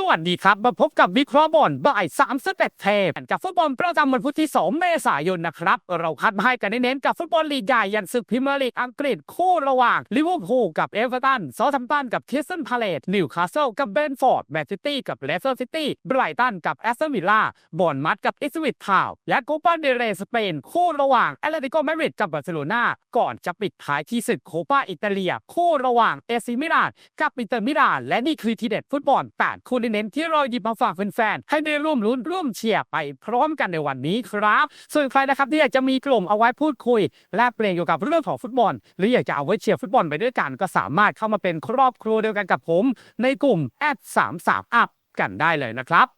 สวัสดีครับ มาพบกับวิเคราะห์บอลบ่ายสามสเต็ปเทปกับฟุตบอลประจำวันพุธที่ 2 เมษายนนะครับ เราคัดมาให้กันเน้นๆกับฟุตบอลลีกใหญ่ยันศึกพรีเมียร์ลีกอังกฤษคู่ระหว่างลิเวอร์พูลกับเอเวอร์ตันซอลแฮมตันกับคิสตันพาเลตนิวคาสเซิลกับเบนฟอร์ดแมนซิตี้กับเลสเตอร์ซิตี้ไบรตันกับแอสตันวิลล่าบอลมัดกับอิสวิตทาวและโคปาเดเรสเปนคู่ระหว่างแอตเลติโกมาดริดกับบาร์เซโลนาก่อนจะปิดท้ายที่ศึกโคปาอิตาเลีย คู่ระหว่างเอซิมิลานกับอินเตอร์มิลานและนี่คือทีเด็ดฟุตบอล8คู่เน้นๆที่เราหยิบมาฝากแฟนๆให้ได้ร่วมลุ้นร่วมเชียร์ไปพร้อมกันในวันนี้ครับ ส่วนใครนะครับที่อยากจะมีกลุ่มเอาไว้พูดคุย แลกเปลี่ยนเกี่ยวกับเรื่องของฟุตบอล หรืออยากจะเอาไว้เชียร์ฟุตบอลไปด้วยกันก็สามารถเข้ามาเป็นครอบครัวเดียวกันกับผม ในกลุ่มแอด3 3 up กันได้เลยนะครับ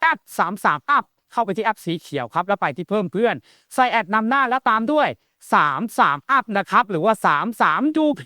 แอด3 3 up เข้าไปที่แอปสีเขียวครับ แล้วไปที่เพิ่มเพื่อน ใส่แอดนำหน้าแล้วตามด้วย 3 3 up นะครับหรือว่า 3 3 UP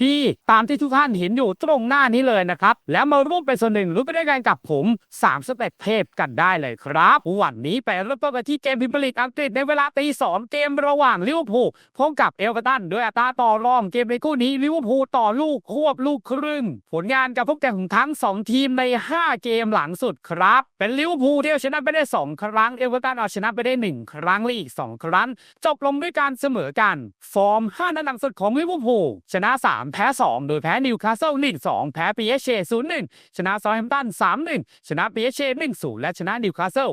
ตามที่ทุกท่านเห็นอยู่ตรงหน้านี้เลยนะครับ แล้วมาร่วมเป็นส่วนหนึ่งรู้ไปด้วยกันกับผม3สเต็ปเทพกันได้เลยครับ วันนี้ไปเริ่มต้นกันที่เกมพิมพ์ลีกอังกฤษในเวลาตีสองเกมระหว่างลิเวอร์พูลพบกับเอเวอร์ตันด้วยอัตราต่อรองเกมในคู่นี้ลิเวอร์พูลต่อลูกควบลูกครึ่ง ผลงานกับพวกแข่งของทั้ง 2 ทีมใน 5 เกมหลังสุดครับ เป็นลิเวอร์พูลที่เอาชนะไปได้ 2 ครั้งเอเวอร์ตันเอาชนะไปได้ 1 ครั้งและอีก 2 ครั้ง จบลงด้วยการเสมอกันฟอร์ม 5 นัดหลังสุดของลิเวอร์พูลชนะ 3 แพ้ 2 โดยแพ้นิวคาสเซิล1 2 แพ้ปีเอชเช0-1 ชนะซอลแฮมตัน 3-1 ชนะปีเอชเช1-0 และชนะนิวคาสเซิล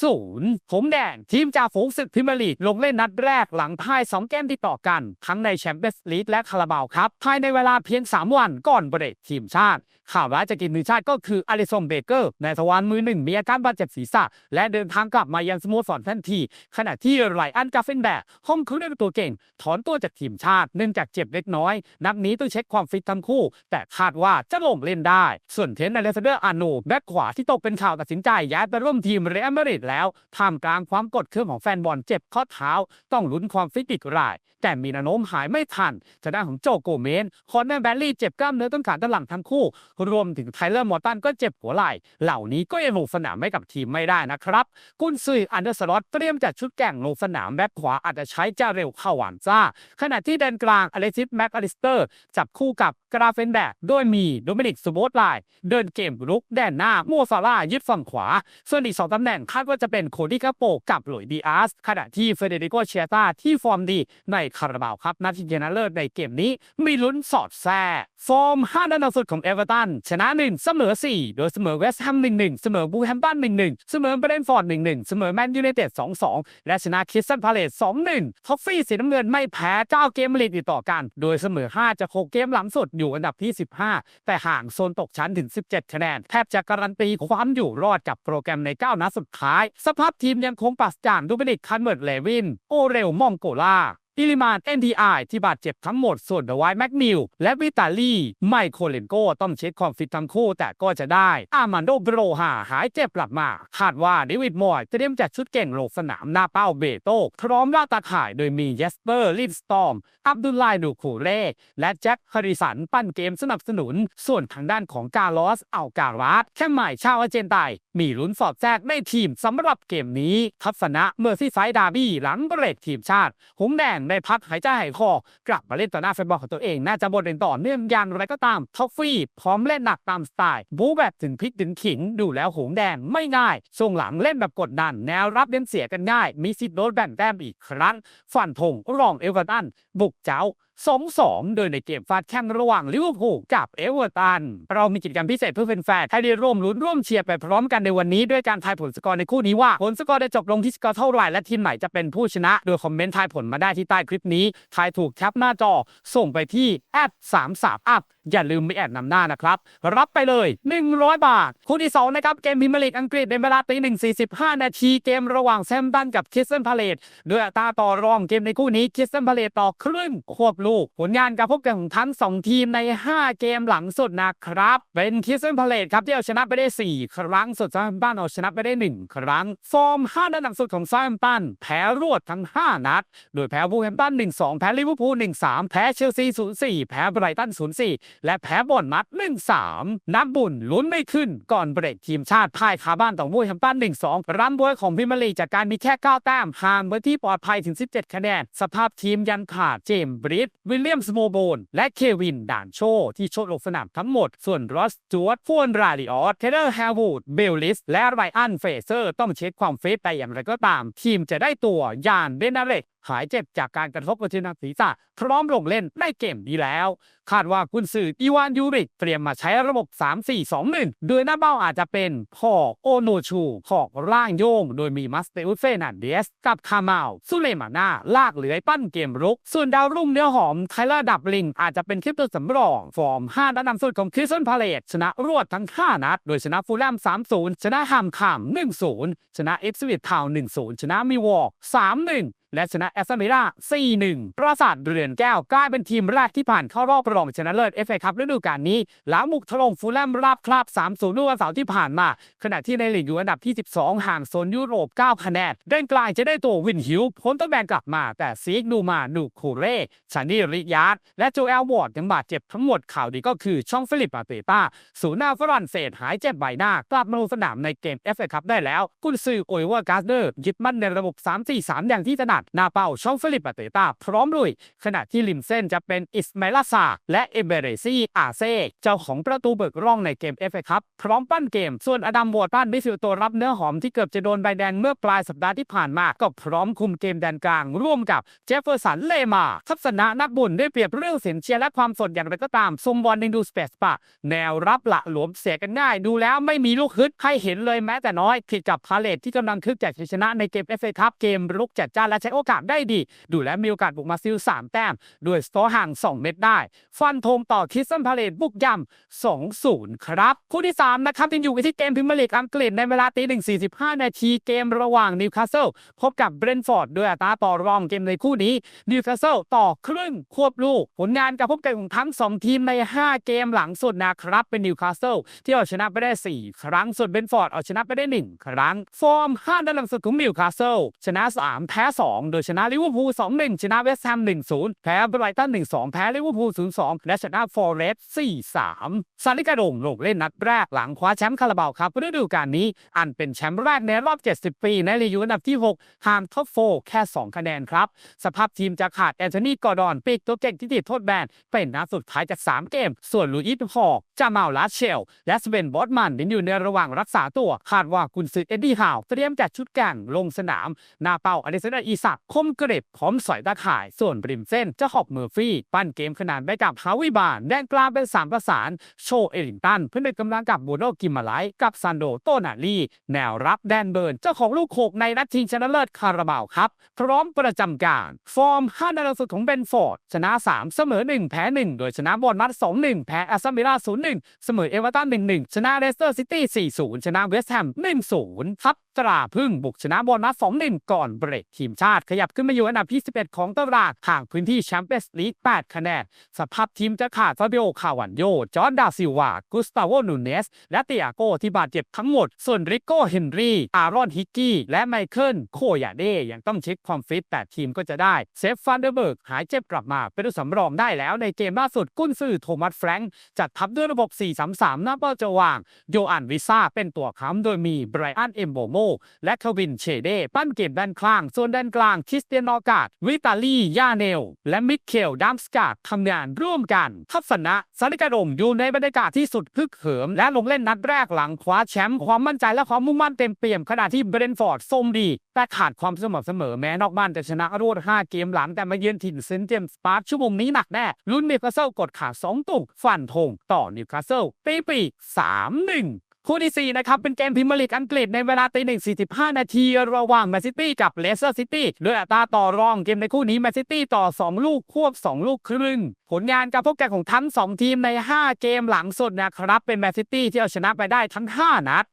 2-0ผมแดงทีมจ่าฝูงศึกพรีเมียร์ลีกลงเล่นนัดแรกหลังพ่าย 2 เกมติดต่อกัน ทั้งในแชมเปี้ยนส์ลีกและคาราบาวครับภายในเวลาเพียง 3 วันก่อนเบรกทีมชาติ ข่าวร้ายจากทีมทีมชาติก็คืออลิซงเบเกอร์ในทวารมือหนึ่งมีอาการบาดเจ็บศีรษะและเดินทางกลับมายังสโมสรทันที ขณะที่ไรอันกาเฟนแบกห้องครื่องตัวเก่งถอนตัวจากทีมชาติเนื่องจากเจ็บเล็กน้อย นัดนี้ต้องเช็คความฟิตทั้งคู่ แต่คาดว่าจะลงเล่นได้ ส่วนเทนในเลสเดอร์อาโนแบ็คขวาที่ตกเป็นข่าวตัดสินใจย้ายไปร่วมทีมเรอัลมาดริดแล้วท่ามกลางความกดเครื่องของแฟนบอลเจ็บข้อเท้า ต้องลุ้นความฟิตอีกราย แต่มีแนวโน้มหายไม่ทันทางด้านของโจโกเมนคอนเนแบลลี่เจ็บกล้ามเนื้อต้นขาด้านหลังทั้งคู่ รวมถึงไทเลอร์มอร์ตันก็เจ็บหัวไหล่เหล่านี้ก็ยังลงสนามไม่กับทีมไม่ได้นะครับ กุนซืออันเดอร์สล็อตเตรียมจัดชุดแข่งลงสนามแบ็คขวาอาจจะใช้เจ้าเร็วเข้าวานซ่า ขณะที่แดนกลางอเลซิสแม็กอลิสเตอร์ จับคู่กับกราเฟนแบกโดยมีโดมินิกซูโบสไลน์เดินเกมรุกแดนหน้าโมซาร่ายึดฝั่งขวา ส่วนอีกสองตำแหน่งคาดว่าจะเป็นโคดี้กาโปกับหลุยดีอาส ขณะที่เฟเดริโกเชียตาที่ฟอร์มดีในคาราบาวครับนัดชิงชนะเลิศในเกมนี้ มีลุ้นสอดแทรกฟอร์ม5นัดลังสุดของเอเวอร์ตันชนะ 1 เสมอ 4 โดยเสมอเวสต์แฮม 1-1 เสมอบูแฮมตัน 1-1 เสมอเบรนฟอร์ด 1-1 เสมอแมนยูไนเต็ด 2-2 และชนะคริสตันพาเลต2-1 ท็อฟฟี่สีน้ำเงินไม่แพ้เจ้าเกมลีกติดต่อกัน โดยเสมอ 5 จาก6เกมหลังสุดอยู่อันดับที่ 15 แต่ห่างโซนตกชั้นถึง 17 คะแนน แทบจะการันตีความอยู่รอดกับโปรแกรมใน 9 นัดสุดท้าย สภาพทีมยังคงปัสจากดูเบลิกคันเบิร์ดเลวิน โอเรลมองโกลา อิลิมาน NTI ที่บาดเจ็บทั้งหมดส่วนเดวายแม็กนิวและวิตาลีไมโครเลนโกต้องเช็คความฟิตทั้งคู่แต่ก็จะได้ อามันโดโบรฮาหายเจ็บกลับมา คาดว่าเดวิดมอยเตรียมจัดชุดเก่งลงสนามหน้าเป้าเบโตพร้อมล่าตาข่ายโดยมีเยสเปอร์ลินสตอม อับดุลไลดูคูเร่และแจ็คฮาริสันปั้นเกมสนับสนุน ส่วนทางด้านของกาลอสเอัลการาสแค่ใหม่ชาวอาเจนไตมีลุ้นสอบแทรกในทีมสำหรับเกมนี้ทัศนะเมื่อที่ไซด์ดาร์บี้หลังเบรกทีมชาติหงแดงได้พักหายใจหายคอกลับมาเล่นต่อหน้าแฟนบอลของตัวเอง น่าจะบทเรียนต่อเนื่องยันอะไรก็ตามท็อฟฟี่พร้อมเล่นหนักตามสไตล์ บู๊แบบถึงพริกถึงขิงดูแล้วหงแดงไม่ง่ายช่วงหลังเล่นแบบกดดัน แนวรับเล่นเสียกันง่าย มีสิทธิ์โดนแบ่งแต้มอีกครั้ง ฝันธงรองเอเวอร์ตันบุกเจ้า 2-2 โดยในเกมฟาดแข่งระหว่างลิเวอร์พูลกับเอเวอร์ตัน เรามีกิจกรรมพิเศษเพื่อแฟนๆให้ได้ร่วมลุ้นร่วมเชียร์ไปพร้อมกันในวันนี้ ด้วยการทายผลสกอร์ในคู่นี้ว่า ผลสกอร์จะจบลงที่สกอร์เท่าไหร่และทีมไหนจะเป็นผู้ชนะ โดยคอมเมนต์ทายผลมาได้ที่ใต้คลิปนี้ทายถูกแคปหน้าจอ ส่งไปที่แอด33 up อย่าลืมไม่แอดนำหน้านะครับ รับไปเลย 100 บาท คู่ที่ 2 นะครับ เกมพรีเมียร์ลีกอังกฤษในเวลาตีหนึ่งสี่สิบห้านาทีเกมระหว่างแซมตันกับคิสตันพาเลตด้วยอัตราต่อรองเกมในคู่นี้คิสตันพาเลตต่อครึ่งควบลลูก ผลงานการพบกันของทั้ง 2 ทีมใน 5 เกมหลังสุดนะครับ เป็นคิสเซนพาเลตครับที่เอาชนะไปได้ 4 ครั้งส่วนซา m มตันเอาชนะไปได้ 1 ครั้ง ฟอร์ม5นัดหลังสุดของซา m มตันแพ้รวดทั้ง 5 นัด โดยแพ้บูแฮมตัน1-2 แพ้ลิเวอร์พูล1-3 แพ้เชลซี0-4 แพ้ไบรตัน0-4 และแพ้บอลมัด1-3 นับบุญลุ้นไม่ขึ้นก่อนเบรกทีมชาติพ่ายคาบ้านต่อบูแฮมตัน1-2 รันบวยของพิมยร์ลีจากการมีแค่ 9 แต้มห่างไว้ที่ปลอดภัยถึง 17 คะแนน สภาพทีมยันขาดเจมบริดวิลเลียมสโมโบน และเควินด่านโชที่โชดลงสนามทั้งหมด ส่วนรอสจวตฟวนราดิออสเทเลอร์แฮร์วูดเบลลิส และไรอันเฟเซอร์ ต้องเช็คความฟิตแต่อย่างไรก็ตาม ทีมจะได้ตัวยานเบนาเล็ก หายเจ็บจากการกระทบกระเทือนศีรษะพร้อมลงเล่นในเกมนี้แล้ว คาดว่ากุนซืออีวานยูริกเตรียมมาใช้ระบบ 3-4-2-1 โดยหน้าเป้าอาจจะเป็นพอโอโนชูขอกร่างโยง โดยมีมัสเตอุเฟนันเดส กับคาเมาลสุเลมาน่าลากเหลือยปั้นเกมรุก ส่วนดาวรุ่งเนื้อหอมไทเลอร์ดับลิงอาจจะเป็นคลิปตัวสำรอง ฟอร์ม5นัดนำสุดของคริสตันพาเลตชนะรวดทั้ง 5 นัด โดยชนะฟูลแลม 3-0 ชนะฮัมคาม 1-0 ชนะเอฟสวิตทาวน์1-0 ชนะมิวอร์3-1 และชนะแอสตันวิลล่า 4-1 ปราสาทเรือนแก้วกลายเป็นทีมแรกที่ผ่านเข้ารอบรองชนะเลิศเอฟเอคัพฤดูกาลนี้ หลังบุกถล่มฟูลแลมราบคราบ 3-0เมื่อวันเสาร์ที่ผ่านมา ขณะที่ในลีกอยู่อันดับที่ 12 ห่างโซนยุโรป 9 คะแนนเด้นกลางจะได้ตัววินฮิวพ้นต้นแบนกลับมา แต่ซีกนูมานูคูเร่ชันนี่ริยาร์ดและโจเอลวอร์ดยังบาดเจ็บทั้งหมดข่าวดีก็คือช่องฟิลิปอาเตต้าศูนย์หน้าฝรั่งเศสหายเจ็บใบหน้ากลับมาลงสนามในเกมเอฟเอคัพได้แล้วกุนซือโอเวอร์การ์เดอร์ยึดมั่นในระบบ 3-4-3 อย่างที่ถนัดหน้าเป้าช่องฟิลิปอาเตต้าพร้อมลุย ขณะที่ริมเส้นจะเป็นอิสมาลาซาและเอเบเรซีอาเซเจ้าของประตูเบิกร่องในเกมเอฟเอคัพพร้อมปั้นเกม ส่วนอดัมวอดปั้นมิดฟิลตัวรับเนื้อหอมที่เกือบจะโดนใบแดงเมื่อปลายสัปดาห์ที่ผ่านมา ก็พร้อมคุมเกมแดนกลาง ร่วมกับเจฟเฟอร์สันเลมาทัศนะนักบุญได้เปรียบเรื่องเสียงเชียร์และความสดอย่างไรก็ตามทรงบอลในดูสเปซปะ แนวรับละหลวมเสียกันง่าย ดูแล้วไม่มีลูกฮึดให้เห็นเลยแม้แต่น้อยผิดกับพาเลตที่กำลังคึกจากชัยชนะในเกมเอฟเอคัพเกมรุกจัดจ้านและช้โอกาสได้ดี ดูแล้วมีโอกาสบุกมาซิล 3 แต้ม ด้วยสกอร์ห่าง 2 เม็ดได้ ฟันธงต่อคิสตันพาเลตบุกย่ำ2-0 ครับ คู่ที่ 3 นะครับยังอยู่กันที่เกมพรีเมลีกอังกฤษในเวลาตีหนึ่งสี่สิบห้านาทีเกมระหว่างนิวคาสเซิลพบกับเบรนฟอร์ดด้วยอัตราต่อรองเกมในคู่นี้นิวคาสเซิลต่อครึ่งควบลูก ผลงานการพบกันของทั้ง 2 ทีมใน 5 เกมหลังสุดนะครับ เป็นนิวคาสเซิลที่เอาชนะไปได้ 4 ครั้งส่วนเบรนฟอร์ดเอาชนะไปได้ 1 ครั้ง ฟอร์ม5นัดหลังสุดของนิวคาสเซิลชนะ 3 แพ้ 2โดยชนะลิเวอร์พูล2-1 ชนะเวสต์แฮม 1-0 แพ้ไบรตัน 1-2 แพ้ลิเวอร์พูล 0-2 และชนะฟอร์เรสต์4-3 ซาลิกาโดงลงเล่นนัดแรกหลังคว้าแชมป์คาราบาวครับฤดูกาลนี้ อันเป็นแชมป์แรกในรอบ 70 ปี ในลีกอันดับที่ 6 ห่างท็อปโฟแค่ 2 คะแนนครับ สภาพทีมจะขาดแอนโทนีกอร์ดอนปีกตัวเก่งที่ติดโทษแบนเป็นนัดสุดท้ายจาก 3 เกม ส่วนลูอิสฮอกจามาลลาเชล และสเปนบอสมันยังอยู่ในระหว่างรักษาตัว คาดว่ากุนซือเอ็ดดี้ฮาวเตรียมจัดชุดแก่งลงสนามนาเป้าอเดซเดอร์อีซสักคมกริบพร้อมสอยตาข่าย ส่วนริมเส้นเจะหอบเมอร์ฟี่ ปั้นเกมขนาดไปกับฮาวิบานแดนกลางเป็นสามประสาน โชเอลิงตันเพื่อนกำลังกับบูโนกิมมาไลกับซันโดโตนาลีแนวรับแดนเบิร์นเจ้าของลูกโขกในนัดชิงชนะเลิศคาราบาวครับ พร้อมประจำการ ฟอร์ม5นัดล่าสุดของเบนฟอร์ด ชนะ 3 เสมอ 1 แพ้ 1 โดยชนะบอลมัด 2-1 แพ้แอสตันวิลล่า0-1 เสมอเอเวอร์ตัน 1-1 ชนะเลสเตอร์ซิตี้ 4-0 ชนะเวสต์แฮม 1-0 ครับ ตราพึ่งบุกชนะบอลมัด2-1ก่อนเบรกทีมชาติขยับขึ้นมาอยู่อันดับที่ 11 ของตารางห่างพื้นที่แชมเปี้ยนส์ลีก 8 คะแนน สภาพทีมจะขาดฟาบิโอคาวันโย จอร์ดาซิวา กุสตาโวนูเนส และเตียโกที่บาดเจ็บทั้งหมด ส่วนริโก้เฮนรี่ อารอนฮิกกี้ และไมเคิลโคยาเดยังต้องเช็คความฟิต แต่ทีมก็จะได้ เซฟฟันเดอร์เบิร์กหายเจ็บกลับมา เป็นตัวสำรองได้แล้วในเกมล่าสุดกุนซือโทมัสแฟรงค์จัดทัพด้วยระบบ 4-3-3หน้าเป้าจะวาง โยอันวิซ่าเป็นตัวค้ำโดยมีไบรอันเอมโบโมและเควินเชเดปั้นเกมด้านข้าง ส่วนด้านกลางคริสเตียนนอกาดวิตาลียาเนล และมิเคลดัมสกาดทำงานร่วมกัน ทัศนะสาริกาดมอยู่ในบรรยากาศที่สุดพึกเหิม และลงเล่นนัดแรกหลังคว้าแชมป์ความมั่นใจและความมุ่งมั่นเต็มเปี่ยมขณะที่เบรนท์ฟอร์ดทรงดีแต่ขาดความสม่ำเสมอแม้นอกบ้านจะชนะรวด 5 เกมหลังแต่มาเยือนถิ่นเซนต์เจมส์ปาร์คชั่วโมงนี้หนักแน่ลุ้นนิวคาสเซิลกดขา2ตุกฟันธงต่อนิวคาสเซิลปีปี3-1 คู่ที่ 4 นะครับ เป็นเกมพิมลิกอังกฤษในเวลาตีหนึ่งสี่สิบห้านาทีระหว่างแมนซิตี้กับเลสเตอร์ซิตี้ด้วยอัตราต่อรองเกมในคู่นี้แมนซิตี้ต่อ 2 ลูกควบ 2 ลูกครึ่ง ผลงานการพบกันของทั้ง 2 ทีมใน 5 เกมหลังสุดนะครับ เป็นแมนซิตี้ที่เอาชนะไปได้ทั้ง 5 นัด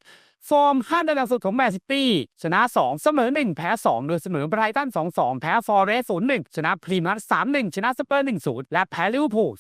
ฟอร์ม5ในหลังสุดของแมนซิตี้ชนะ 2 เสมอ 1 แพ้ 2 โดยเสมอไบรตัน 2-2 แพ้ฟอร์เรสต์0-1 ชนะพรีมัส3-1 ชนะสเปอร์ 1-0 และแพ้ลิเวอร์พูล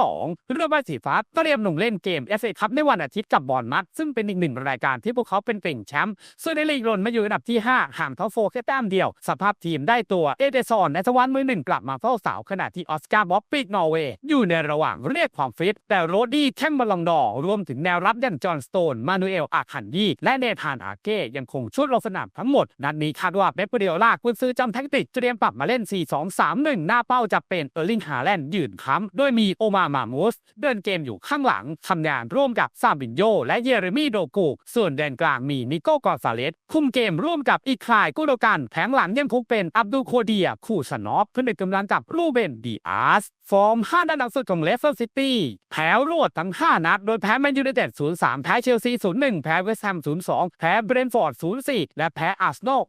0-2เรือใบสีฟ้าเตรียมลงเล่นเกม FA คัพในวันอาทิตย์กับบอลมัด ซึ่งเป็นอีกหนึ่งรายการที่พวกเขาเป็นเก่งแชมป์ส่วนในลีกลนมาอยู่อันดับที่ 5 ห่างเท่าโฟแค่แต้มเดียว สภาพทีมได้ตัวเอเดซอนในทวันมือหนึ่งกลับมาเฝ้าสาวขณะที่ออสการ์บ๊อบปีกนอร์เวย์อยู่ในระหว่างเรียกความฟิตแต่โรดี้แท่งบอลลองดอร์รวมถึงแนวรับอย่างจอห์นสโตนมานูเอลอาคันยีและเนธานอาเก้ยังคงชุดลงสนามทั้งหมด นัดนี้คาดว่าเป๊ปเดียล่ากุนซือจำแท็กติกเตรียมปรับมาเล่น 4-2-3-1 หน้าเป้าจะเป็นเออร์ลิงฮาแลนด์ยืนค้ำโดยมีโอมามามูส เดินเกมอยู่ข้างหลังทำงานร่วมกับซาบินโยและเยเรมีโดกูส่วนแดนกลางมีนิโก้กอซาเลสคุมเกมร่วมกับอีคลายกุโดกันแผงหลังยังคงเป็นอับดุลโคเดียคู่สนอฟเพื่อนกำลังกับรูเบนดีอาสฟอร์ม 5 นัดหลังสุดของเลสเตอร์ซิตี้แพ้รวดทั้ง 5 นัด โดยแพ้แมนยูไนเต็ด 0-3 แพ้เชลซี 0-1 แพ้เวสต์แฮม 0-2 แพ้เบรนฟอร์ด 0-4 และแพ้อาร์เซนอล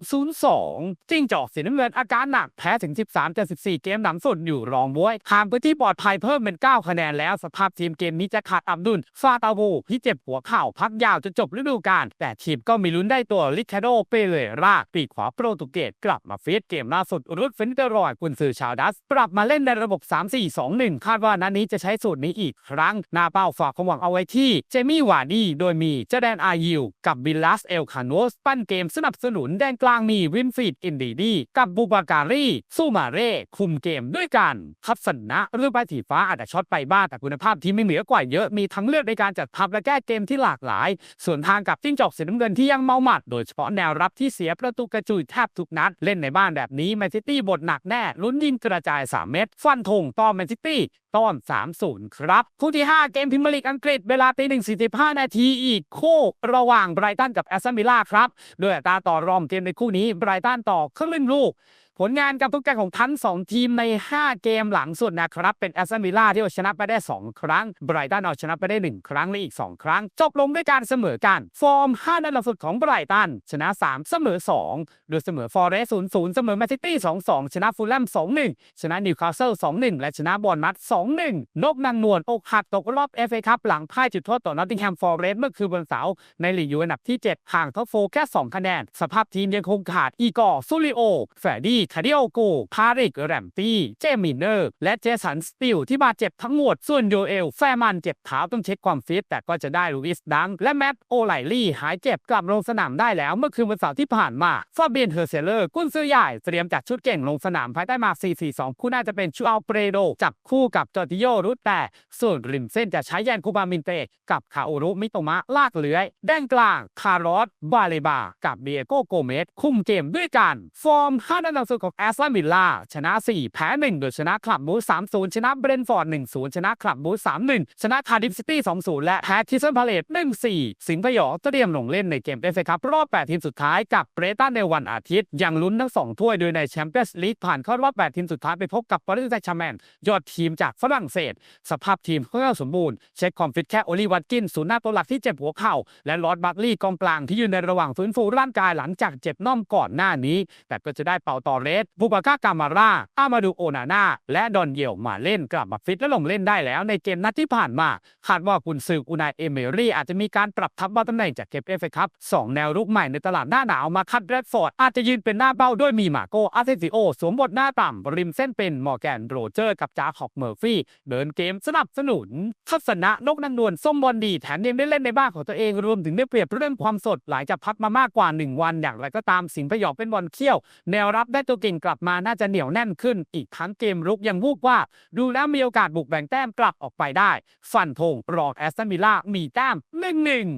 0-2 จิ้งจอกสีน้ำเงินอาการหนัก แพ้ถึง 13-14เกมหลังสุดอยู่รองบวยห่างพื้นที่ปลอดภัยเพิ่มเป็น 9 คะแนนแล้ว สภาพทีมเกมนี้จะขาดอับดุลฟาตาบูที่เจ็บหัวเข่าพักยาวจนจบฤดูกาล แต่ทีมก็มีลุ้นได้ตัวลิคาโดเปเรราปีกขวาโปรตุเกสกลับมาฟิตเกมล่าสุดรุดเฟนเตอร์รอยกุนซือชาวดัส ปรับมาเล่นในระบบ4 2 1 คาดว่านัดนี้จะใช้สูตรนี้อีกครั้ง หน้าเป้าฝากความหวังเอาไว้ที่เจมี่วาร์ดีโดยมีเจแดนอายิวกับบิลลัสเอลคาโนส ปั้นเกมสนับสนุนแดนกลางมีวินฟีดอินดีดีกับบูบาการีซูมาเร่คุมเกมด้วยกันทัศนะเรือใบสีฟ้าอาจจะช็อตไปบ้างแต่คุณภาพทีมไม่เหนือกว่าเยอะมีทั้งเลือกในการจัดทัพและแก้เกมที่หลากหลาย ส่วนทางกับจิ้งจอกสีน้ำเงินที่ยังเมาหมัด โดยเฉพาะแนวรับที่เสียประตูกระจุยแทบทุกนัด เล่นในบ้านแบบนี้แมนซิตี้บทหนักแน่ลุ้นยิงกระจาย 3 เม็ดฟันธงต่อแมนซิตี้ต้อน 3-0 ครับ คู่ที่ 5 เกมพิมลีกอังกฤษเวลาตีหนึ่งสี่สิบห้านาทีอีกคู่ระหว่างไบรตันกับแอสตันวิลล่าครับ โดยอัตราต่อรองเกมในคู่นี้ไบรตันต่อครึ่งลูก ผลงานการทุกการของทั้ง 2 ทีมใน 5 เกมหลังสุดนะครับ เป็นแอสตันวิลล่าที่เอาชนะไปได้ 2 ครั้งไบรตันเอาชนะไปได้ 1 ครั้งและอีก 2 ครั้ง จบลงด้วยการเสมอกัน ฟอร์ม 5 นัดหลังสุดของไบรตัน ชนะ 3 เสมอ 2 โดยเสมอฟอร์เรสต์0-0เสมอแมนซิตี้ 2-2 ชนะฟูลแลม 2-1 ชนะนิวคาสเซิล 2-1 และชนะบอลมัด 2-1 นกนางนวลอกหักตกรอบ FA คัพหลังพ่ายจุดโทษต่อนอตติงแฮมฟอร์เรสต์เมื่อคืนวันเสาร์ในลีกอยู่อันดับที่ 7 ห่างท็อปโฟร์แค่ 2 คะแนน สภาพทีมยังคงขาดอีกอร์ซูริโอแฟดี้คาดิโอโกพาริกแรมตี้ เจมินเนอร์ และเจสันสติลที่บาดเจ็บทั้งหมด ส่วนโยเอล แฟร์มันเจ็บเท้าต้องเช็คความฟิต แต่ก็จะได้ลูอิสดัง และแมตต์โอไลลี่หายเจ็บกลับลงสนามได้แล้วเมื่อคืนวันเสาร์ที่ผ่านมาฟาเบียนเฮอร์เซเลอร์กุนซือใหญ่เตรียมจัดชุดเก่งลงสนามภายใต้มา 4-4-2 คู่น่าจะเป็นชูอัลเปรโดจับคู่กับจอร์ติโยรุตแต่ส่วนริมเส้นจะใช้แยนคูบามินเตกับคาโอรุมิโตมะลากเลื้อย แดนกลาง คารอสบาเลบา กับเบียโกโกเมสคุมเกมด้วยกัน ฟอร์ม5นัดหลังสุดของแอสตันวิลล่าชนะ 4 แพ้ 1 โดยชนะคลับบูส3-0ชนะเบรนท์ฟอร์ด 1-0 ชนะคลับบูส3-1ชนะคาร์ดิฟซิตี้ 2-0 และแพ้ทิสเซนพาเลต1-4 สิงห์พยองเตรียมลงเล่นในเกมเอฟเอคัพรอบ 8 ทีมสุดท้ายกับเบรตันในวันอาทิตย์ยังลุ้นทั้ง 2 ถ้วยโดยในแชมเปี้ยนส์ลีกผ่านเข้ารอบ 8 ทีมสุดท้ายไปพบกับปารีสแซงต์แชร์แมงยอดทีมจากฝรั่งเศส สภาพทีมค่อนข้างสมบูรณ์เช็คความฟิตแค่โอลิวัตกินศูนย์หน้าตัวหลักที่เจ็บหัวเข่าและลอร์ดบัตลี่กองกลางที่อยู่ในระหว่างฟื้นฟูร่างกายหลังจากเจ็บน่องก่อนหน้านี้ แต่ก็จะได้เป่าตอเรสบูบาก้ากามาร่าอามาดูโอนาน่าและดอนเยลมาเล่นกลับมาฟิตและลงเล่นได้แล้วในเกมนัดที่ผ่านมาคาดว่ากุนซืออุนายเอเมรี่อาจจะมีการปรับทัพบาตำแหน่งจากเกมเอฟเอคัพสองแนวรุกใหม่ในตลาดหน้าหนาวมาคัดแรดฟอร์ดอาจจะยืนเป็นหน้าเป้าด้วยมีมาโกอาเซซิโอสวมบทหน้าต่ำริมเส้นเป็นมอร์แกนโรเจอร์กับจาขอบเมอร์ฟี่เดินเกมสนับสนุนทัศนะนกนางนวลส้มบอลดีแถมยังได้เล่นในบ้านของตัวเองรวมถึงได้เปรียบเรื่องความสดหลายจะพักมามากกว่า 1 วันอย่างไรก็ตามสิงห์พยองเป็นบอลเขี้ยว แนวรับได้ตัวเก่งกลับมาน่าจะเหนียวแน่นขึ้น อีกทั้งเกมรุกยังวูบว่า ดูแล้วมีโอกาสบุกแบ่งแต้มกลับออกไปได้ ฟันธงรองแอสตันวิลล่ามีแต้มหนึ่งหนึ่ง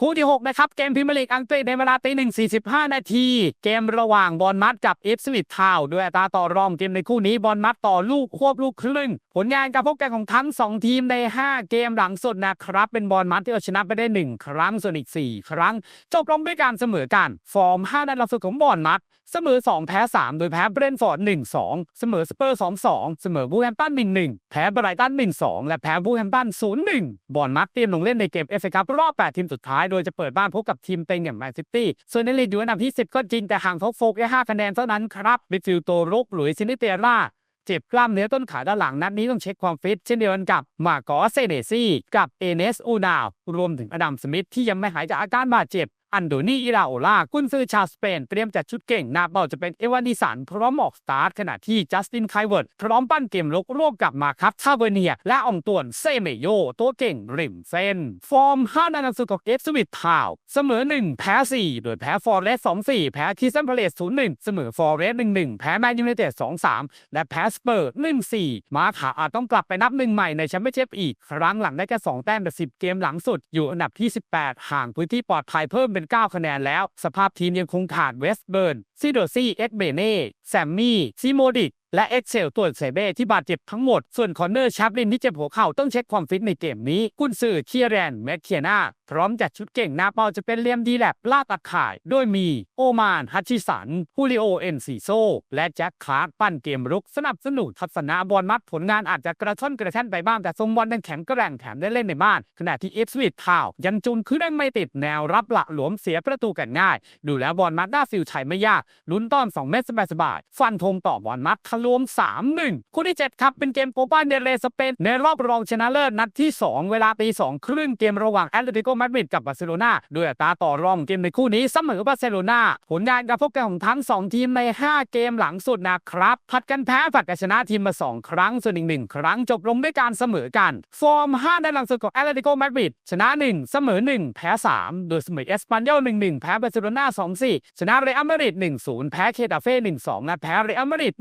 คู่ที่ 6 นะครับ เกมพรีเมียร์ลีกอังกฤษในเวลาตีหนึ่งสี่สิบห้านาที เกมระหว่างบอลมัดกับเอฟสวิตทาวด้วยตาต่อรองเกมในคู่นี้บอลมัดต่อลูกควบลูกครึ่ง ผลงานการพบกันของทั้ง 2 ทีมใน 5 เกมหลังสุดนะครับ เป็นบอลมัดที่เอาชนะไปได้ 1 ครั้งส่วนอีก 4 ครั้ง จบลงด้วยการเสมอกัน ฟอร์ม 5 นัดลังสุดของบอลมัดเสมอ 2 แพ้ 3 โดยแพ้เบรนฟอร์ด 1-2 เสมอสเปอร์ 2-2 เสมอบูแฮมตัน1-1 แพ้ไบรตัน 1-2 และแพ้บูแฮมตัน 0-1 บอลมัดเตรียมลงเล่นในเกมเอฟเอคัพรอบ 8 ทีมสุดท้าย โดยจะเปิดบ้านพบกับทีมเต็งอย่างแมนซิตี้ ส่วนในลีกอยู่อันดับที่ 10 ก็จริงแต่ห่างท็อปโฟร์แค่5คะแนนเท่านั้นครับมิดฟิลด์ตัวรุกหลุยซินิเตร่าเจ็บกล้ามเนื้อต้นขาด้านหลังนัดนี้ต้องเช็คความฟิต เช่นเดียวกันกับมาโกเซเนซี่ กับเอเนสอูนาว รวมถึงอดัมสมิธที่ยังไม่หายจากอาการบาดเจ็บ อันโดนีอิราโอลากุนซือชาวสเปน เตรียมจัดชุดเก่งหน้าเป้าจะเป็นเอวานิสันพร้อมออกสตาร์ทขณะที่จัสตินไคเวิร์ดพร้อมปั้นเกมลุกร่วมกับมาครับทาเวเนีย และอองตวนเซเมโยตัวเก่งริมเส้น ฟอร์ม5นัดหลังสุดของเอฟสวิตทาว เสมอ 1 แพ้ 4 โดยแพ้ฟอร์เรส2 4แพ้คีซันพาเลส0 1เสมอฟอร์เรส1 1แพ้แมนยูไนเต็ด2 3และแพ้สเปอร์1 4มาขาอาจต้องกลับไปนับหนึ่งใหม่ในแชมเปี้ยนชิพอีก ครั้งหลังได้แค่2แต้มแต่10เกมหลังสุดอยู่อันดับที่ 18 ห่างพื้นที่ปลอดภัยเพิ่มเป็น9 คะแนนแล้ว สภาพทีมยังคงขาดเวสเบิร์นซิโดซี่เอ็ดเบเน่แซมมี่ซิโมดิกและเอ็กเซลตัวเซเบ้ที่บาดเจ็บทั้งหมด ส่วนคอนเนอร์ชัปลินที่เจ็บหัวเข่าต้องเช็คความฟิตในเกมนี้ กุนซือเคียแรนแมคเคียนาพร้อมจัดชุดเก่งหน้าเป้าจะเป็นเลียมดีแลบล่าตัดข่าย โดยมี โอมาน ฮัชชิสันฮูลิโอ เอ็นซีโซ และแจ็คคาร์กปั้นเกมรุกสนับสนุนทัศนาบอลมัดผลงานอาจจะกระท่อนกระแท่นไปบ้างแต่ทรงบอลยังแข็งแกร่งแถมได้เล่นในบ้าน ขณะที่เอฟสวิตทาว ยันจุนคือได้ไม่ติดแนวรับหละหลวมเสียประตูกันง่าย ดูแล้วบอลมัดด้าฟิลชัยไม่ยากลุ้นต้อน2เมตรสบายๆฟันธงต่อบอลมัดทะลวง3-1คู่ที่ 7 ครับ เป็นเกมโคปาเดเรสเปนในรอบรองชนะเลิศนัดที่ 2 เวลาตี2ครึ่งเกมระหว่างแอตเลติโกมาดริดกับบาร์เซโลนาด้วยอัตราต่อรองเกมในคู่นี้เสมอบาร์เซโลนาผลงานการพบกันของทั้ง 2 ทีมใน 5 เกมหลังสุดนะครับผัดกันแพ้ผัดกันชนะทีมมา 2 ครั้งส่วนอีกหนึ่งครั้งจบลงด้วยการเสมอกัน ฟอร์ม5ในหลังสุดของแอตเลติโกมาดริดชนะ 1 เสมอ 1 แพ้ 3 โดยเสมอเอสปันยอล1-1 แพ้บาร์เซโลนา2-4 ชนะเรอัลมาดริด1-0 แพ้เคตาเฟ่1-2และแพ้เรอัลมาดริด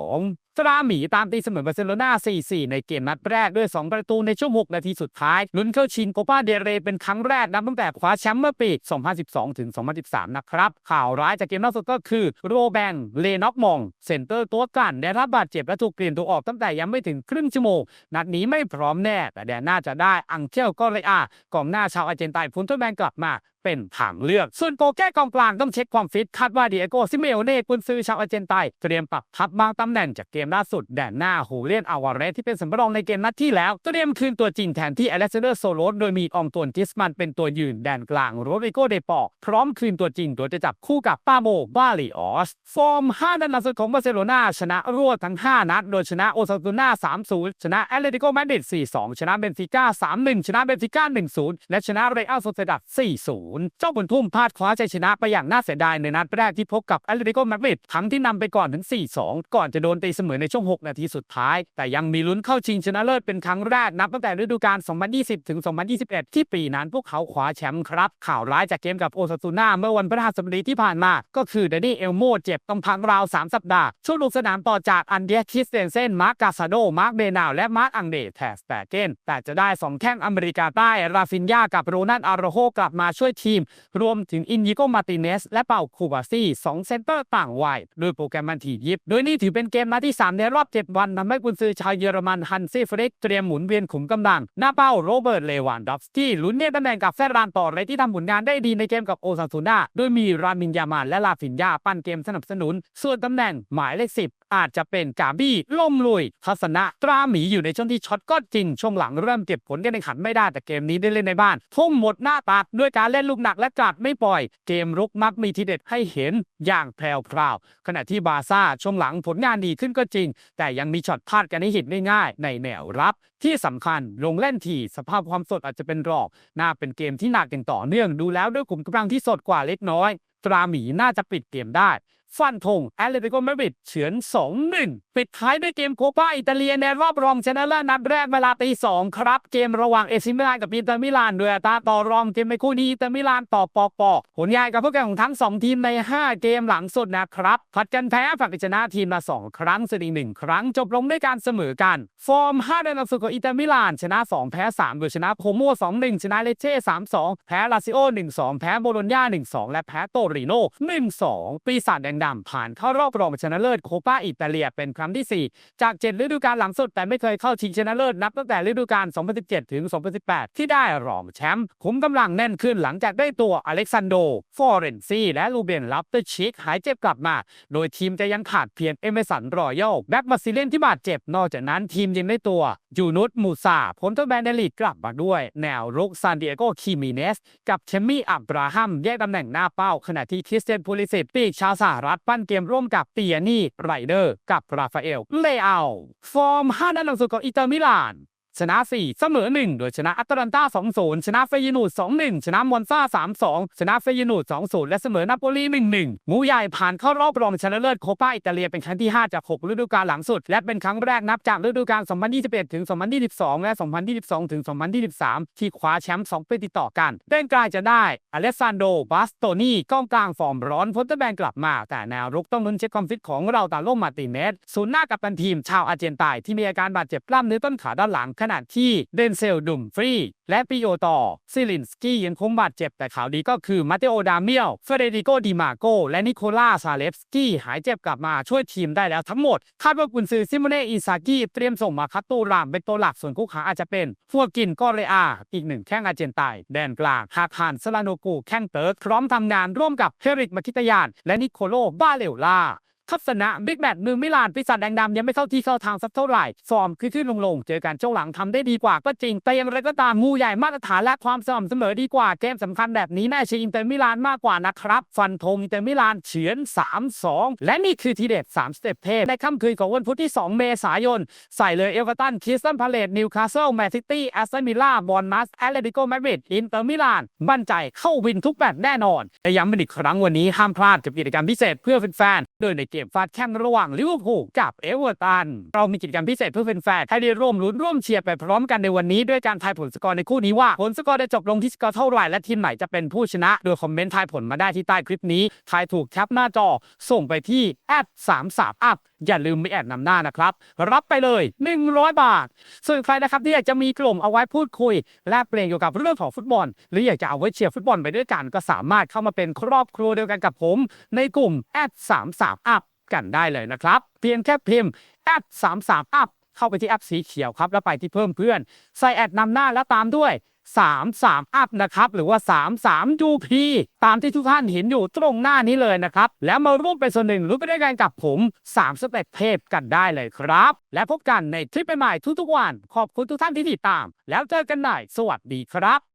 1-2ตราหมีตามตีเสมอบาร์เซโลนา 4-4 ในเกมนัดแรกด้วย 2 ประตูในช่วง 6 นาทีสุดท้าย ลุ้นเข้าชิงโคปาเดเรเป็นครั้งแรกนับตั้งแต่คว้าแชมป์เมื่อปี 2012 ถึง 2013 นะครับ ข่าวร้ายจากเกมล่าสุดก็คือ โรแบงเลน็อกมอง เซนเตอร์ตัวกันได้รับบาดเจ็บและถูกเปลี่ยนตัวออกตั้งแต่ยังไม่ถึงครึ่งชั่วโมง นัดนี้ไม่พร้อมแน่ แต่แดนน่าจะได้อังเชลก็เลยอากองหน้าชาวอาร์เจนตินพุนเทอร์แมนกลับมาเป็นทางเลือก ส่วนโกแก้กองกลางต้องเช็คความฟิตคาดว่าเดียโกซิเมโอเน่กุนซือชาวอาร์เจนไตน์เตรียมปรับทับบางตำแหน่งจากเกมล่าสุดแดนหน้าฮูเลียนอาวาเรสที่เป็นสำรองในเกมนัดที่แล้วเตรียมคืนตัวจริงแทนที่อเล็กซานเดอร์โซโลสโดยมีอองตวนกิสมันเป็นตัวยืนแดนกลางโรดิโกเดปอพร้อมคืนตัวจริงโดยจะจับคู่กับปาโมบาลิออสฟอร์ม5นัดล่าสุดของบาร์เซโลนาชนะรวดทั้ง 5 นัด โดยชนะโอซาซูนา3-0 ชนะแอตเลติโกมาดริด4-2 ชนะเบนฟิก้า3-1 ชนะเบนฟิก้า1-0 และชนะเรอัลโซเซดัด4-0เจ้าบุญทุ่มพลาดคว้าชัยชนะไปอย่างน่าเสียดายในนัดแรกที่พบกับแอตเลติโกมาดริดทั้งที่นำไปก่อนถึง 4-2 ก่อนจะโดนตีเสมอในช่วง 6 นาทีสุดท้าย แต่ยังมีลุ้นเข้าชิงชนะเลิศเป็นครั้งแรกนับตั้งแต่ฤดูกาล 2020 ถึง 2021 ที่ปีนั้นพวกเขาคว้าแชมป์ครับ ข่าวร้ายจากเกมกับโอซาซูน่าเมื่อวันพฤหัสบดีที่ผ่านมา ก็คือเดนนี่เอลโมเจ็บต้องพักราว 3 สัปดาห์ ช่วงลงสนามต่อจากอันเดียคิสเตนเซนมาร์กกาซาโดมาร์กเบนาวและมาร์กอังเดแทสแตเกนแต่จะได้2แข้งอเมริกาใต้ราฟินยากับโรนันอาโรโฮกลับมาช่วยทีม รวมถึงอินยิโกมาติเนสและเป่าคูบาซี่2เซนเตอร์ต่างวัยโดยโปรแกรมมันถี่ยิบ โดยนี่ถือเป็นเกมนัดที่ 3 ในรอบ 7 วันทำให้กุนซือชาวเยอรมันฮันซี่ฟริกเตรียมหมุนเวียนขุมกำลัง หน้าเป้าโรเบิร์ตเลวานดอฟสกี้ลุ้นเนี่ยตำแหน่งกับแฟรานต่อเลยที่ทำผลงานได้ดีในเกมกับโอซาซูน่าโดยมีรามินยามันและลาฟินยาปั้นเกมสนับสนุน ส่วนตำแหน่งหมายเลขสิบอาจจะเป็นกาบี้ล่มลุย ทัศนะตราหมีอยู่ในช่วงที่ช็อตก็จริงช่วงหลังเริ่มเก็บผลการแข่งขันไม่ได้แต่เกมนี้ได้เล่นในบ้านทุ่มหมดหน้าตักด้วยการเล่นลูกหนักและกัดไม่ปล่อย เกมรุกมักมีทีเด็ดให้เห็นอย่างแพรวๆขณะที่บาซ่าช่วงหลังผลงานดีขึ้นก็จริง แต่ยังมีช็อตพลาดกันให้เห็นได้ง่ายในแนวรับ ที่สำคัญลงเล่นทีสภาพความสดอาจจะเป็นรองน่าเป็นเกมที่หนักอย่างต่อเนื่องดูแล้วด้วยกลุ่มกำลังที่สดกว่าเล็กน้อย ตราหมีน่าจะปิดเกมได้ ฟันธงแอตเลติโกมาดริดเฉือน2-1 ปิดท้ายด้วยเกมโคปาอิตาเลียในรอบรองชนะเลิศนัดแรกเวลาตีสองครับ เกมระหว่างเอซิมิลานกับอินเตอร์มิลานโดยอัตาต่อรองเกมในคู่นี้อินเตอร์มิลานต่อปอปอผลงานกับผู้แข่งของทั้ง 2 ทีมใน 5 เกมหลังสุดนะครับผัดกันแพ้ผัดกันชนะทีมละ2ครั้งส่วนอีกหนึ่งครั้งจบลงด้วยการเสมอกัน ฟอร์ม5ในหลังสุดของอินเตอร์มิลานชนะ 2 แพ้ 3 โดยชนะโคโม่2-1 ชนะเลเช่3-2 แพ้ลาซิโอ1-2 แพ้โบโลญญา1-2 และแพ้โตริโน่1-2 ปีศาจแดงดำผ่านเข้ารอบรองชนะเลิศโคปาอิตาเลียเป็นครั้งที่ 4 จาก 7 ฤดูกาลหลังสุด แต่ไม่เคยเข้าชิงชนะเลิศนับตั้งแต่ฤดูกาล 2017 ถึง 2018 ที่ได้รองแชมป์คุมกำลังแน่นขึ้นหลังจากได้ตัวอเล็กซานโด ฟอเรนซีและลูเบนลับเตอร์ชิกหายเจ็บกลับมา โดยทีมจะยังขาดเพียงเอเมสันรอยัลแบ็กมาซิเลนที่บาดเจ็บนอกจากนั้นทีมยังได้ตัว ยูนุสมูซาผลทดแบนเดลีกลับมาด้วย แนวรุกซานดิเอโกคิมิเนส กับเชมมี่อับราฮัมแยกตำแหน่งหน้าเป้า ขณะที่คริสเตียนพูลิสิตปีกชาวสหรัฐปั้นเกมร่วมกับเตียนี่ไรเดอร์ กับราฟาเอลเลอาฟอร์ม5นัดหลังสุดของอินเตอร์มิลาน ชนะ 4 เสมอ 1 โดยชนะอัตแลนตา 2-0 ชนะเฟยนูด 2-1 ชนะมอนซา3-2 ชนะเฟยนูด 2-0 และเสมอนาโปลี 1-1มูใหญ่ผ่านเข้ารอบรองชนะเลิศโคปาอิตาเลียเป็นครั้งที่ 5 จาก 6 ฤดูกาลหลังสุด และเป็นครั้งแรกนับจากฤดูกาล 2021 ถึง 2022 และ 2022 ถึง 2023 ที่คว้าแชมป์ 2 ปีติดต่อกันเด้นกลายจะได้อเลสซานโดบาสโตนีกองกลางฟอร์มร้อนพ้นตะแบนกลับมา แต่แนวรุกต้องลุ้นเช็คความฟิตของเราตาโลมาติเนสศูนย์หน้ากับตันทีมชาวอาร์เจนไตน์ที่มีอาการบาดเจ็บกล้ามเนื้อต้นขาด้านหลังขณะที่เดนเซลดุมฟรี และปิโยต่อ ซิลินสกี้ยังคงบาดเจ็บแต่ข่าวดีก็คือมาเตโอดาเมียลเฟเดริโกดิมาโกและนิโคล่าซาเลฟสกี้หายเจ็บกลับมาช่วยทีมได้แล้วทั้งหมด คาดว่ากุนซือซิโมเนอิซากิเตรียมส่งมาคัตตูรามเป็นตัวหลักส่วนคู่ขาอาจจะเป็นฟัวกินกอเรอา อีกหนึ่งแข้งอาร์เจนไตน์แดนกลางฮาคานสลาโนกูแข้งเติร์ดพร้อมทำงานร่วมกับเฮริกมาคิตยาน และนิโคโลบาเลวลา ทัศนะบิ๊กแมตช์มือมิลานปีศาจแดงดำยังไม่เข้าที่เข้าทางสักเท่าไหร่ฟอร์มคือขึ้นลงลงๆเจอกันเจ้าหลังทำได้ดีกว่าก็จริง แต่อย่างไรก็ตามงูใหญ่มาตรฐานและความสม่ำเสมอดีกว่าเกมสำคัญแบบนี้แน่เชียร์อินเตอร์มิลานมากกว่านะครับ ฟันธงอินเตอร์มิลานเฉือน 3-2 และนี่คือทีเด็ด3สเต็ปเทพในค่ำคืนของวันพุธที่ 2 เมษายน ใส่เลยเอเวอร์ตันคริสตันพาเลตนิวคาสเซิลแมนซิตี้แอสตันวิลล่าบอลมัสแอตเลติโกมาดริดอินเตอร์มิลานมั่นใจเข้าวินทุกแบบแน่นอนและย้ำเป็นอีกครั้งวันนี้ห้ามพลาดกับกิจกรรมพิเศษเพื่อแฟนๆโดยในเกมฟาดแข่งระหว่างลิเวอร์พูลกับเอเวอร์ตัน เรามีกิจกรรมพิเศษเพื่อแฟนๆให้ได้ร่วมลุ้นร่วมเชียร์ไปพร้อมกันในวันนี้ด้วยการทายผลสกอร์ในคู่นี้ว่า ผลสกอร์จะจบลงที่สกอร์เท่าไหร่และทีมไหนจะเป็นผู้ชนะ โดยคอมเมนต์ทายผลมาได้ที่ใต้คลิปนี้ทายถูกแคปหน้าจอ ส่งไปที่แอด33 up อย่าลืมไม่แอดนำหน้านะครับ รับไปเลย 100 บาท ส่วนใครนะครับที่อยากจะมีกลุ่มเอาไว้พูดคุย แลกเปลี่ยนเกี่ยวกับเรื่องของฟุตบอล หรืออยากจะเอาไว้เชียร์ฟุตบอลไปด้วยกัน ก็สามารถเข้ามาเป็นครอบครัวเดียวกันกับผม ในกลุ่มแอด33 up กันได้เลยนะครับ เพียงแค่พิมพ์แอด33 up เข้าไปที่แอปสีเขียวครับ แล้วไปที่เพิ่มเพื่อน ใส่แอดนำหน้าแล้วตามด้วย33 อัพนะครับ หรือว่า 33 UP ตามที่ทุกท่านเห็นอยู่ตรงหน้านี้เลยนะครับ แล้วมาร่วมเป็นส่วนหนึ่งรู้ไปด้วยกันกับผม3สเต็ปเทพกันได้เลยครับ และพบกันในทริปใหม่ๆทุกๆวัน ขอบคุณทุกท่านที่ติดตาม แล้วเจอกันใหม่สวัสดีครับ